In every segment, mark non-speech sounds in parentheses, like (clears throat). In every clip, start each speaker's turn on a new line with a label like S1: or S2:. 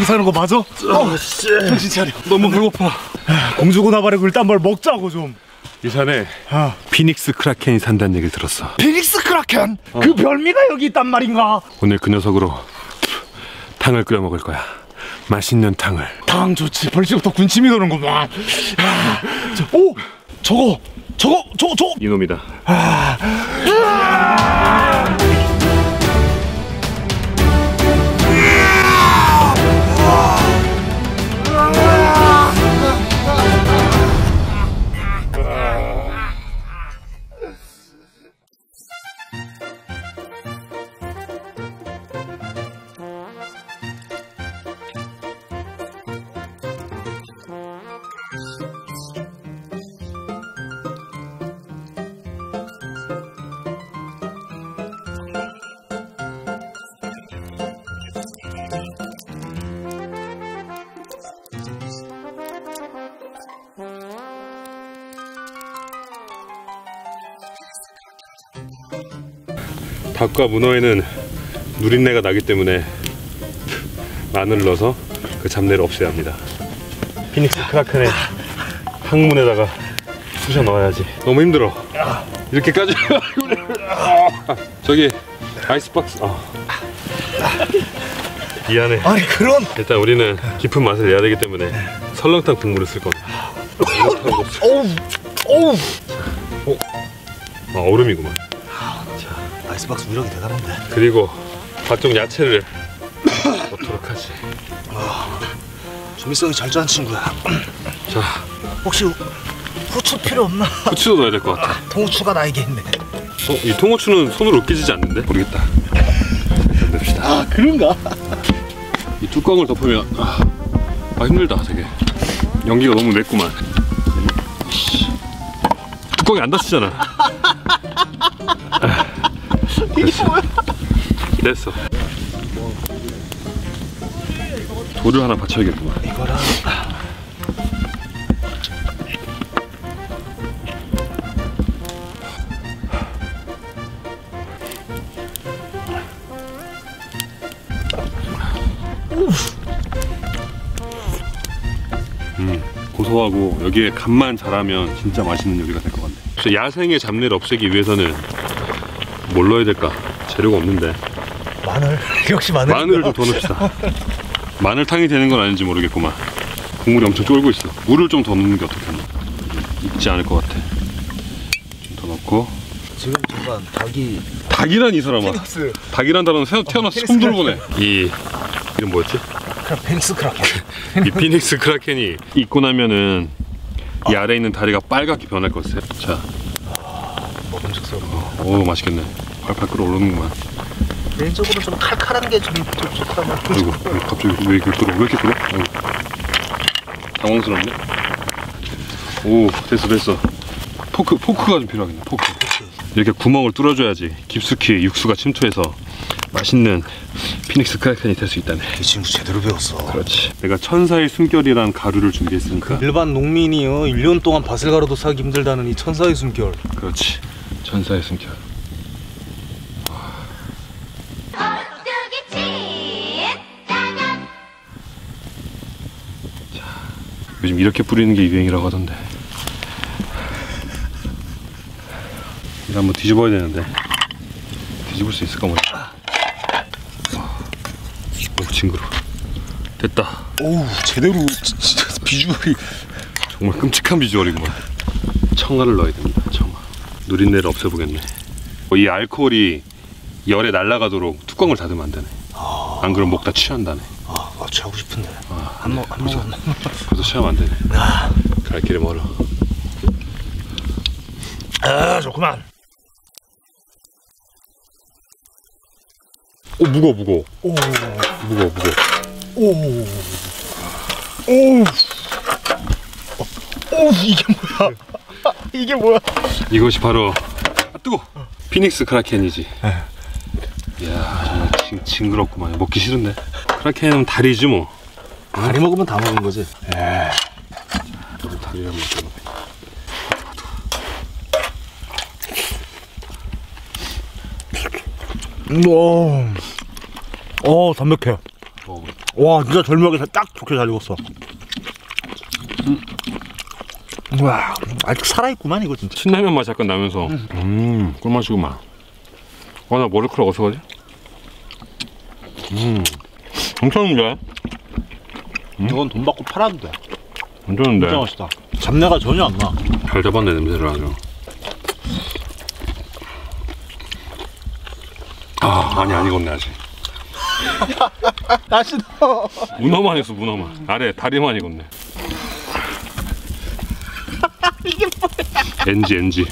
S1: 아 여기 사는 거 맞아? 어, 정신 차려. 너무 배고파. 공주고 나발의 굴딴걸 먹자고 좀.
S2: 이 산에
S1: 아.
S2: 피닉스 크라켄이 산다는 얘기를 들었어.
S1: 피닉스 크라켄. 그 별미가 여기 있단 말인가?
S2: 오늘 그 녀석으로 탕을 끓여 먹을 거야. 맛있는 탕을.
S1: 당 좋지. 벌써부터 군침이 도는구만. 아, 저, 오, 저거, 저거, 저거, 저거.
S2: 이놈이다. 닭과 문어에는 누린내가 나기 때문에 마늘을 넣어서 그 잡내를 없애야 합니다. 피닉스 크라켄의 항문에다가 쑤셔 넣어야지. 너무 힘들어. 이렇게까지. (laughs) 저기 아이스박스. 아. 미안해.
S1: 아니 그런.
S2: 일단 우리는 깊은 맛을 내야 되기 때문에 설렁탕 국물을 쓸 겁니다.
S1: 어우, 어우.
S2: 아, 얼음이구만.
S1: 아이스박스 위력이 대단한데.
S2: 그리고 각종 야채를 (laughs) 넣도록 하지.
S1: 조미성이 잘 짜는 친구야. (clears throat)
S2: 자,
S1: 혹시 후추 필요 없나?
S2: 후추도 넣어야 될 것 같아. (laughs)
S1: 통후추가 나에게 있네.
S2: 어, 이 통후추는 손으로 으깨지지 않는데? 모르겠다. 냅시다.
S1: 아 그런가?
S2: 이 뚜껑을 덮으면 아, 아 힘들다 되게. 연기가 너무 맵구만. 씨. 뚜껑이 안 닫히잖아.
S1: 이게 뭐야?
S2: 됐어. 돌을 하나 받쳐야겠구만.
S1: 이거랑
S2: 고소하고 여기에 간만 잘하면 진짜 맛있는 요리가 될 것 같네. 야생의 잡내를 없애기 위해서는 뭘 넣어야 될까? 재료가 없는데
S1: 마늘 (laughs) 역시 마늘.
S2: 마늘을 좀 더 넣읍시다. 마늘탕이 되는 건 아닌지 모르겠구만. 국물이 엄청 쫄고 있어. 물을 좀 더 넣는 게 어떻겠나? 익지 않을 것 같아. 좀 더 넣고
S1: 지금 잠깐 닭이
S2: 닭이란 이 사람아.
S1: 피닉스
S2: 닭이란 단어는 새- 태어나서 처음 들어보네. 이 이름 뭐였지?
S1: 피닉스 크라켄. (laughs)
S2: 이 피닉스 크라켄이 익고 나면은 이 아래 있는 다리가 빨갛게 변할 것같아 자. 오 맛있겠네. 팔팔 끓어오르는구만.
S1: 개인적으로 좀 칼칼한 게 좀 좋다면.
S2: 아이고, 왜 갑자기 왜 이렇게 끓어? 왜 이렇게 끓어? 아이고. 당황스럽네. 오, 됐어, 됐어. 포크, 포크가 좀 필요하겠네, 포크. 이렇게 구멍을 뚫어줘야지 깊숙이 육수가 침투해서 맛있는 피닉스 크라켄이 될 수 있다네.
S1: 이 친구 제대로 배웠어.
S2: 그렇지. 내가 천사의 숨결이란 가루를 준비했으니까.
S1: 일반 농민이요 1년 동안 가로도 사기 힘들다는 이 천사의 숨결.
S2: 그렇지. 천사의 숨결. 요즘 이렇게 뿌리는 게 유행이라고 하던데. 이거 한번 뒤집어야 되는데. 뒤집을 수 있을까 모르겠다. 너무 징그러. 됐다.
S1: 오우 제대로 진짜 비주얼이.
S2: 정말 끔찍한 비주얼이구만. 청아를 넣어야 됩니다. 누린내를 없애보겠네. 어, 이 알코올이 열에 날아가도록 뚜껑을 닫으면 안 되네. 안 그러면 목다 취한다네.
S1: 아, 아 취하고 싶은데.
S2: 아,
S1: 한 번, 한 번.
S2: 벌써 취하면 안 되네. 갈 길이 멀어.
S1: 아, 좋구만.
S2: 오 무거워 무거워
S1: 오,
S2: 무거워 무거워.
S1: 오, 오, 오, 이게 뭐야? (laughs) 이게 뭐야?
S2: 이것이 바로 아 뜨거. 피닉스 크라켄이지. 이야 정말 징, 징그럽구만. 먹기 싫은데. 크라켄은 다리지 뭐.
S1: 다리 먹으면 다 먹은 거지.
S2: 다리를 한번 먹어.
S1: 오, 어, 담백해.
S2: 어,
S1: 와 진짜 절묘하게 딱 좋게 잘 익었어. 음. 와 아직 살아있구만 이거 진짜.
S2: 신라면 맛이 약간 나면서 음 꿀맛이구만 아나 머리카락 어디서 가지? 음 괜찮은데?
S1: 이건 돈 받고 팔아도 돼.
S2: 괜찮은데?
S1: 진짜 맛있다. 잡내가 전혀 안 나.
S2: 잘 잡았네 냄새를 아주 아 많이 안 익었네 아직 (laughs)
S1: 맛있어.
S2: 문어만 있어 문어만 아래 다리만 익었네 이게 뭐야 NG NG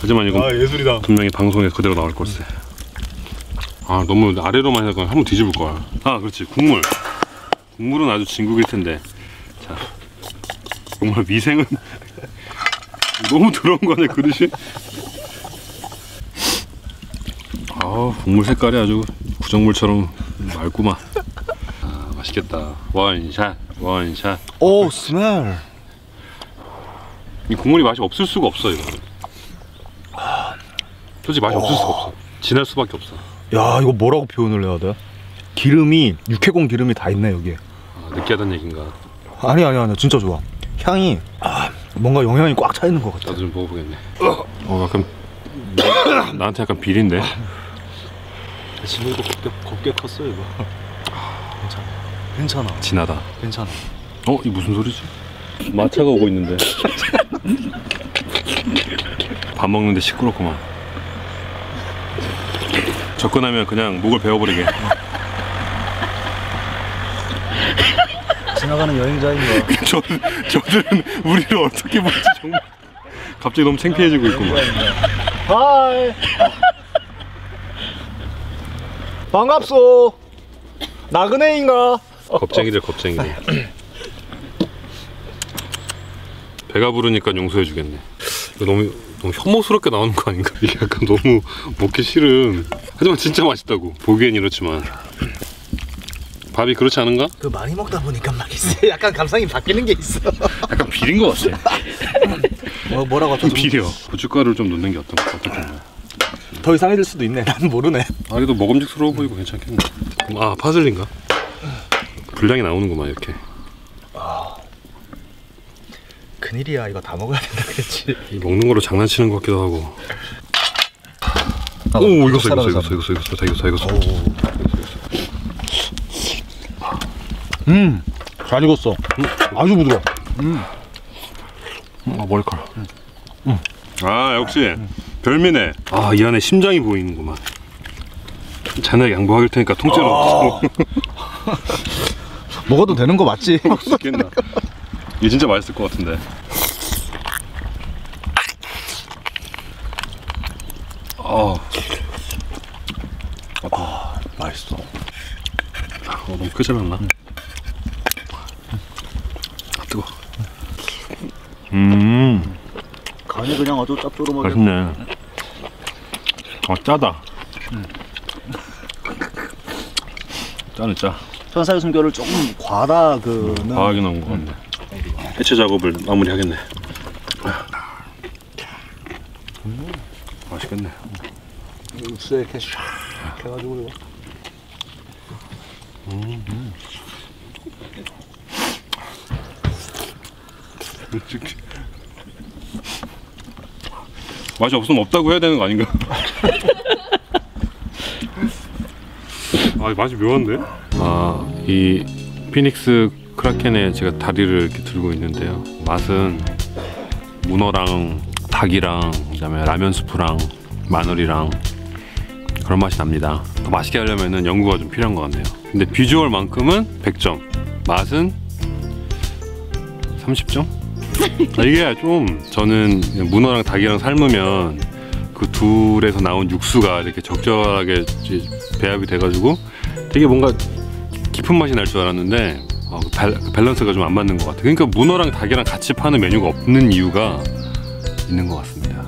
S2: 하지만 이건
S1: 예술이다.
S2: 분명히 방송에 그대로 나올 걸세 아 너무 아래로만 해서 한번 뒤집을 거야. 아 그렇지. 국물. 국물은 아주 진국일 텐데. 자 정말 위생은 (laughs) 너무 더러운 거 아니야 그릇이 아 국물 색깔이 아주 구정물처럼 맑구만. 아 맛있겠다. 원샷 원샷.
S1: 오 스멜.
S2: 이 국물이 맛이 없을 수가 없어 이거 솔직히 맛이 없을 수가 없어 진할 수밖에 없어
S1: 야 이거 뭐라고 표현을 해야 돼? 기름이 육해공 기름이 다 있네 여기.
S2: 아, 느끼하다는 얘긴가
S1: 아니 아니 아니 진짜 좋아. 향이 아, 뭔가 영양이 꽉 차 있는 것 같아.
S2: 나도 좀 먹어보겠네 어 약간 나한테 약간 비린데
S1: 지금도 곱게 곱게 컸어 이거. 괜찮아. 괜찮아.
S2: 진하다
S1: 괜찮아.
S2: 어? 이 무슨 소리지? 마차가 오고 있는데 밥 먹는데 시끄럽구만 접근하면 그냥 목을 베어버리게
S1: 지나가는 여행자인가. (laughs)
S2: 저, 저들은 우리를 어떻게 볼지 정말 갑자기 너무 창피해지고 있구만
S1: 하이. 반갑소. 나그네인가?
S2: 겁쟁이들 겁쟁이들 배가 부르니까 용서해 주겠네 이거 너무 너무 혐오스럽게 나오는 거 아닌가 이게 약간 너무 먹기 싫은 하지만 진짜 맛있다고 보기엔 이렇지만 밥이 그렇지 않은가?
S1: 그 많이 먹다 보니까 말이지. 약간 감상이 바뀌는 게 있어.
S2: 약간 비린 것 같아
S1: 뭐 뭐라고
S2: 좀 비려 고춧가루를 좀 넣는 게 어떤 어떻겠나
S1: 더 이상해질 수도 있네. 난 모르네.
S2: 아 그래도 먹음직스러워 보이고 괜찮겠네 아 파슬리인가? 분량이 나오는구만 이렇게
S1: 큰일이야. 이거 다 먹어야 된다 그랬지.
S2: 이 먹는 거로 장난치는 것 같기도 하고. 오 익었어 익었어 익었어 익었어 익었어 다 익었어 다 익었어
S1: 음. 잘 익었어. 아주 부드러워.
S2: 아 머리카락 아 역시. 별미네. 아 이 안에 심장이 보이는구만. 자네가 양보할 테니까 통째로. (laughs)
S1: 먹어도 되는 거 맞지?
S2: 먹을 수 있겠나? (laughs) 이게 진짜 맛있을 것 같은데 아
S1: 아, 맛있어.
S2: 어, 너무 크지 않나? 아 뜨거. 음
S1: 간이 그냥 아주 짭조름하게.
S2: 맛있네. 아 짜다. 짜는 짜.
S1: 천사의 숨결을 조금 과다 그는
S2: 과하게 나온 것 같네. 해체 작업을 마무리하겠네. 맛있겠네.
S1: 육수에 이렇게 샥 해가지고 이거.
S2: 솔직히. 맛이 없으면 없다고 해야 되는 거 아닌가? (laughs) 아 맛이 묘한데? 아이 피닉스 크라켄에 제가 다리를 이렇게 들고 있는데요. 맛은 문어랑 닭이랑 그다음에 라면 스프랑 마늘이랑 그런 맛이 납니다. 더 맛있게 하려면은 연구가 좀 필요한 것 같네요. 근데 비주얼만큼은 100점, 맛은 30점? 아, 이게 좀 저는 문어랑 닭이랑 삶으면 그 둘에서 나온 육수가 이렇게 적절하게 배합이 돼가지고 되게 뭔가 깊은 맛이 날 줄 알았는데 어, 그 밸- 그 밸런스가 좀 안 맞는 것 같아요. 그러니까 문어랑 닭이랑 같이 파는 메뉴가 없는 이유가 있는 것 같습니다.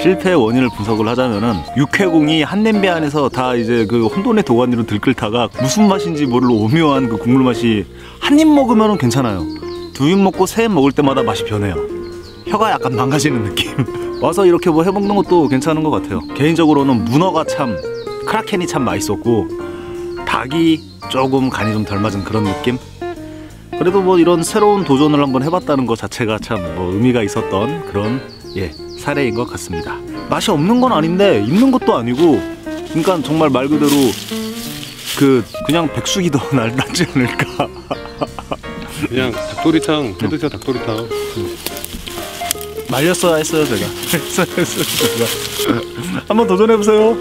S3: 실패의 원인을 분석을 하자면은 육해공이 한 냄비 안에서 다 이제 그 혼돈의 도가니로 들끓다가 무슨 맛인지 모를 오묘한 그 국물 맛이 한 입 먹으면은 괜찮아요. 두 입 먹고 세 입 먹을 때마다 맛이 변해요. 혀가 약간 망가지는 느낌. (laughs) 와서 이렇게 뭐 해먹는 것도 괜찮은 것 같아요. 개인적으로는 문어가 참 크라켄이 참 맛있었고
S1: 닭이 조금 간이 좀 덜 맞은 그런 느낌? 그래도 뭐 이런 새로운 도전을 한번 해봤다는 것 자체가 참 뭐 의미가 있었던 그런 예 사례인 것 같습니다. 맛이 없는 건 아닌데 있는 것도 아니고 그러니까 정말 말 그대로 그 그냥 백숙이 더 (laughs) 날- 낫지 않을까.
S2: 그냥 닭도리탕 해드세요 닭도리탕
S1: 말렸어야 했어요 제가. (laughs) 했어야 했어요 제가. (laughs) 한번 도전해 보세요.